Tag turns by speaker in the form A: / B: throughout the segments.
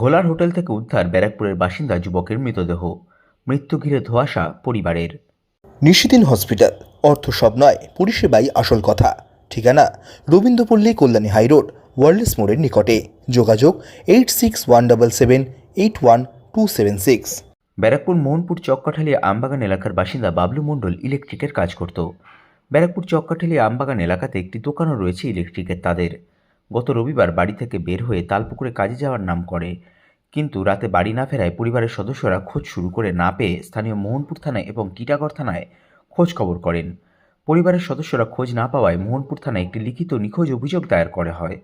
A: ঘোলার hotel থেকে উদ্ধার ব্যারাকপুরের বাসিন্দা যুবকের মৃতদেহ। মৃত্যু ঘিরে ধোঁয়াশা পরিবারের।
B: নিশিদিন হসপিটাল অর্থ সব নয় পরিষেবাই আসল কথা। ঠিকানা রবীন্দ্রপল্লী কল্যাণী হাইরোড ওয়ার্ল্ডস মোড়ের নিকটে। যোগাযোগ eight six one double seven eight one two seven six.
A: Barrackpore Mohanpur Chakkathali Ambagan এলাকার বাসিন্দা বাবলু মণ্ডল ইলেকট্রিকের কাজ করত। ব্যারাকপুর চককাঠালী আমবাগান এলাকাতে একটি দোকানও রয়েছে ইলেকট্রিকের তাদের। গত রবিবার বাড়ি থেকে বের হয়ে তালপুকুরে কাজে যাওয়ার নাম করে। কিন্তু রাতে বাড়ি না ফেরায় পরিবারের সদস্যরা খোঁজ শুরু করে না পেয়ে স্থানীয় মোহনপুর থানায় এবং টিটাগড় থানায় খোঁজ খবর করেন। পরিবারের সদস্যরা খোঁজ না পাওয়ায় মোহনপুর থানায় একটি লিখিত নিখোঁজ অভিযোগ দায়ের করা হয়।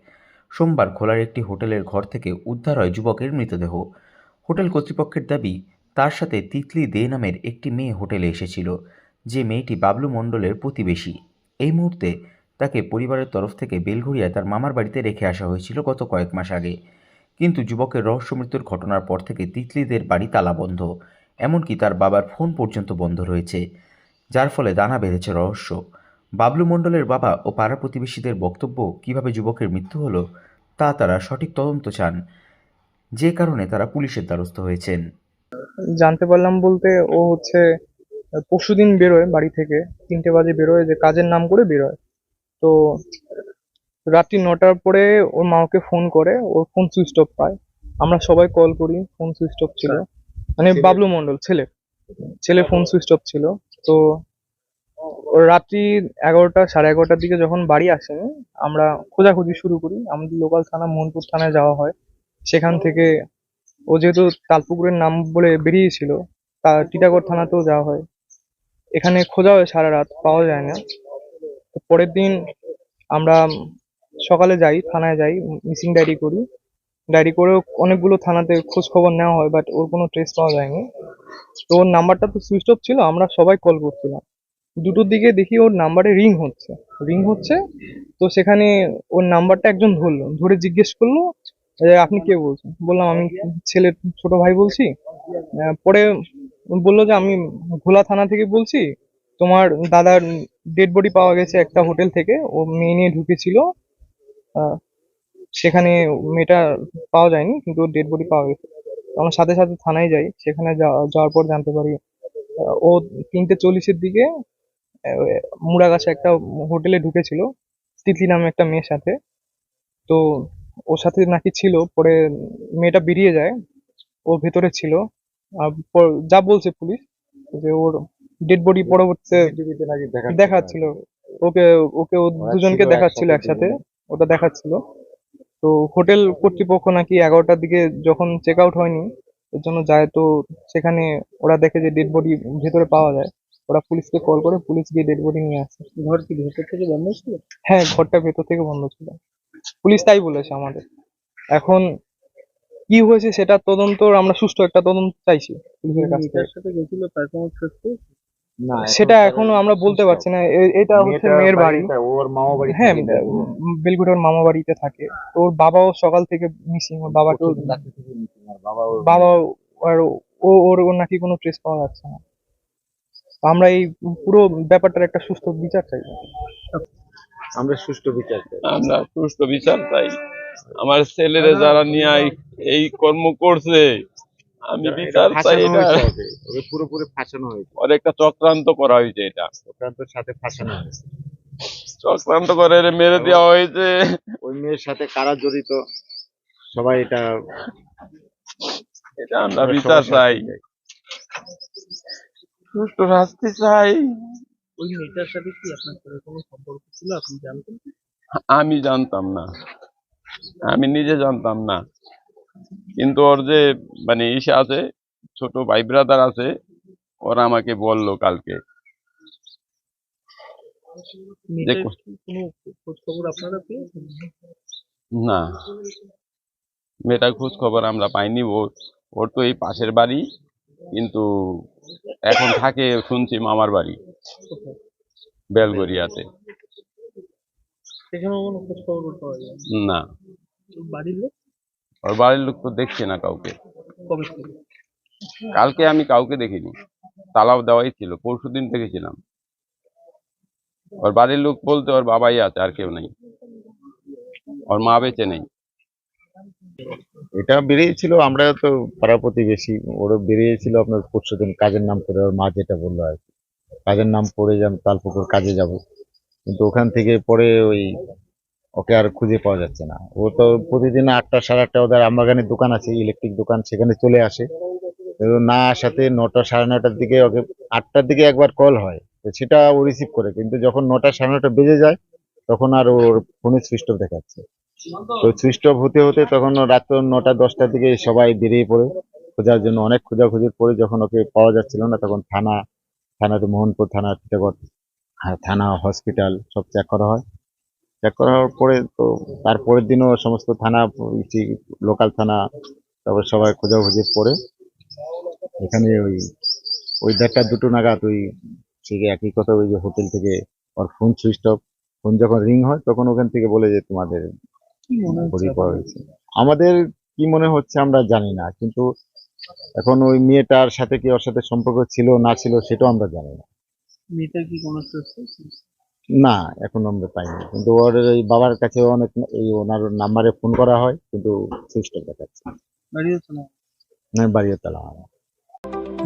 A: সোমবার খোলার একটি হোটেলের ঘর থেকে উদ্ধার হয় যুবকের মৃতদেহ। হোটেল কর্তৃপক্ষের দাবি, তার সাথে তিতলি দে নামের একটি মেয়ে হোটেলে এসেছিল, যে মেয়েটি বাবলু মণ্ডলের প্রতিবেশী। এই মুহূর্তে তাকে পরিবারের তরফ থেকে বেলঘরিয়ায় তার মামার বাড়িতে রেখে আসা হয়েছিল গত কয়েক মাস আগে। কিন্তু যুবকের রহস্য মৃত্যুর ঘটনার পর থেকে তিতলিদের বাড়ি তালা বন্ধ। এমনকি তার বাবার ফোন পর্যন্ত বন্ধ রয়েছে, যার ফলে দানা বেঁধেছে রহস্য। বাবলু মণ্ডলের বাবা ও পাড়া প্রতিবেশীদের বক্তব্য, কীভাবে যুবকের মৃত্যু হলো, তা তারা সঠিক তদন্ত চান। যে কারণে তারা পুলিশের দ্বারস্থ হয়েছেন।
C: জানতে পারলাম বলতে ও হচ্ছে, পরশুদিন বেরোয় বাড়ি থেকে, তিনটে বাজে বেরোয়, যে কাজের নাম করে বেরোয়। তো রাত্রি নটার পরে ওর মা ওকে ফোন করে ওর ফোন সুইচ অফ পায়। আমরা সবাই কল করি ফোন সুইচ অফ ছিল। মানে বাবলু মন্ডল ছেলে। ছেলে ফোন সুইচ অফ ছিল। তো রাত্রি এগারোটা সাড়ে এগারোটার দিকে যখন বাড়ি আসেন আমরা খোঁজাখুঁজি শুরু করি। আমাদের লোকাল থানা মোহনপুর থানায় যাওয়া হয়। সেখান থেকে ও যেহেতু তালপুকুরের নাম বলে বেরিয়েছিল তা টিটাগড় থানাতেও যাওয়া হয়। এখানে খোঁজা হয় সারা রাত পাওয়া যায় না। পরের দিন আমরা সকালে যাই, থানায় যাই মিসিং ডায়েরি করি। ডায়েরি করেও অনেকগুলো থানাতে খোঁজ খবর নেওয়া হয় বাট ওর কোনো ট্রেস পাওয়া যায়নি। তো ওর নাম্বারটা তো সুইচ অফ ছিল, আমরা সবাই কল করছিলাম। দুটোর দিকে দেখি ওর নাম্বারে রিং হচ্ছে। রিং হচ্ছে, তো সেখানে ওর নাম্বারটা একজন ধরলো। ধরে জিজ্ঞেস করল যে, আপনি কে বলছেন? বললাম, আমি ছেলের ছোট ভাই বলছি। পরে বলল যে, আমি ভোলা থানা থেকে বলছি। তোমার দাদার ডেড বডি পাওয়া গেছে একটা হোটেল থেকে। ও মেয়ে নিয়ে ঢুকেছিল। সেখানে মেয়েটা পাওয়া যায়নি, কিন্তু ওর ডেড বডি পাওয়া গেছে। আমরা সাথে সাথে থানায় যাই, সেখানে যাওয়া- যাওয়ার পর জানতে পারি ও তিনটে চল্লিশের দিকে মুড়াগাছা একটা হোটেলে ঢুকেছিল তিতলি নামে একটা মেয়ের সাথে। তো ওর সাথে নাকি ছিল, পরে মেয়েটা বেরিয়ে যায়, ও ভেতরে ছিল। যা বলছে পুলিশ, যে ওর ডেড বডি পরবর্তীতে দেখাচ্ছিল। ওকে ওকে ও দুজনকে দেখাচ্ছিল একসাথে ওটা দেখাচ্ছিল। তো হোটেল কর্তৃপক্ষ নাকি এগারোটার দিকে যখন চেক আউট হয়নি এর জন্য যায় তো সেখানে ওরা দেখে যে ডেড বডি ভেতরে পাওয়া যায়। ওরা পুলিশকে কল করে পুলিশ গিয়ে ডেড বডি নিয়ে আসে। ঘর কি ভেতর থেকে বন্ধ ছিল? হ্যাঁ ঘরটা ভেতর থেকে বন্ধ ছিল। পুলিশ তাই বলেছে আমাদের। এখন কি হয়েছে সেটা তদন্ত আমরা সুষ্ঠু একটা তদন্ত চাইছি পুলিশের কাছে
D: সাথে গেছিল তার কোনো
C: সেটা এখনও আমরা বলতে পারছি না। এটা হচ্ছে মেয়ের বাড়ি
D: ওর মামা বাড়ি
C: হ্যাঁ বেলগুড়ার মামা বাড়িতে থাকে। তো ওর বাবাও সকাল থেকে মিসিং ওর বাবাকেও
D: বাবা
C: আর ও ওর ওর নাকি কোনো ট্রেস পাওয়া যাচ্ছে না। আমরা এই পুরো ব্যাপারটার একটা সুস্থ বিচার চাই।
D: আমরা সুষ্ঠু বিচার চাই।
E: আমরা সুষ্ঠু বিচার চাই। আমার ছেলেরা যারা নিয়ে এই কর্ম করছে আমি বিচার চাই না।
D: ওকে পুরোপুরি ফাঁসানো হয়েছে।
E: একটা চক্রান্ত করা হয়েছে এটা।
D: চক্রান্তের সাথে ফাঁসানো হয়েছে।
E: চক্রান্ত করে এরে মেরে দেওয়া হয়েছে।
D: ওই মেয়ের সাথে কারা জড়িত সবাই এটা
E: এটা আমরা বিচার চাই। সুষ্ঠু শাস্তি চাই।
C: ওই মেয়েটার সাথে কি আপনার কোনো সম্পর্ক ছিল? আপনি জানতেন?
E: আমি জানতাম না। আমি নিজে জানতাম না। কিন্তু ওর যে মানে ইসে আছে ছোট ভাই ব্রাদার আছে ওরা আমাকে বলল কালকে। না। মেয়েটার খোঁজ খবর আমরা পাইনি ওর ওর তো এই পাশের বাড়ি কিন্তু এখন থাকে শুনছি মামার বাড়ি বেলগরিয়াতে না।
C: বাড়ির লোক?
E: ওর বাড়ির লোক তো দেখছে না কাউকে। কালকে আমি কাউকে দেখিনি। তালাও দেওয়াই ছিল। পরশু দিন দেখেছিলাম। ওর বাড়ির লোক বলতে ওর বাবাই আছে, আর কেউ নেই। ওর মা বেঁচে নেই।
D: এটা বেরিয়েছিল, আমরা তো পাড়া প্রতিবেশী, ওরও বেরিয়েছিল আপনার পরশু দিন কাজের নাম করে, ওর মা যেটা বলল আর কি। কাজের নাম করে যে আমি তালপুকুর কাজে যাব। কিন্তু ওখান থেকে পরে ওই ওকে আর খুঁজে পাওয়া যাচ্ছে না। ও তো প্রতিদিন আটটা সাড়ে আটটা ওদের আমবাগানের দোকান আছে ইলেকট্রিক দোকান সেখানে চলে আসে। না আসাতে নটা সাড়ে নটার দিকে ওকে আটটার দিকে একবার কল হয়। তো সেটা ও রিসিভ করে কিন্তু যখন নটা সাড়ে নটা বেজে যায় তখন আর ওর ফোনে সুইচ অফ দেখাচ্ছে। তো সুইচ অফ হতে হতে তখন রাত নটা দশটার দিকে সবাই বেরিয়ে পড়ে। খোঁজার জন্য অনেক খোঁজাখুঁজির পরে যখন ওকে পাওয়া যাচ্ছিল না তখন থানা থানাতে মোহনপুর থানা টিটাগড় হ্যাঁ, থানা হসপিটাল সব চেক করা হয়। চেক করা হওয়ার পরে তো তারপরের দিনও সমস্ত থানা লোকাল থানা তারপর সবাই খোঁজাখুঁজির পরে এখানে ওই ওই দেড়টা দুটো নাগাদ ওই সে একই কথা ওই যে হোটেল থেকে ওর ফোন সুইচ অফ ফোন যখন রিং হয় তখন ওখান থেকে বলে যে তোমাদের পাওয়া আমাদের কি মনে হচ্ছে আমরা জানি না কিন্তু এখন ওই মেয়েটার সাথে কি ওর সাথে সম্পর্ক ছিল না ছিল সেটাও আমরা জানি না।
C: মেয়েটার কি কোনো
D: না এখন আমরা পাইনি। কিন্তু ওর এই বাবার কাছে অনেক এই ওনার নাম্বারে ফোন করা হয় কিন্তু সুইচ অফ দেখাচ্ছে না। বাড়িয়ে তালা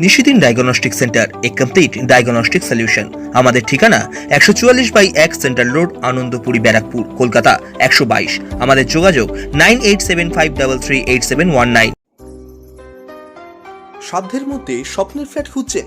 B: নিশিদিন ডায়াগনস্টিক সেন্টার এ কমপ্লিট ডায়াগনস্টিক সলিউশন আমাদের ঠিকানা একশো চুয়াল্লিশ বাই এক সেন্ট্রাল রোড আনন্দপুরি ব্যারাকপুর কলকাতা একশো বাইশ। আমাদের যোগাযোগ nine eight seven five double three eight seven one nine. সাধ্যের মধ্যে স্বপ্নের ফ্ল্যাট খুঁজছেন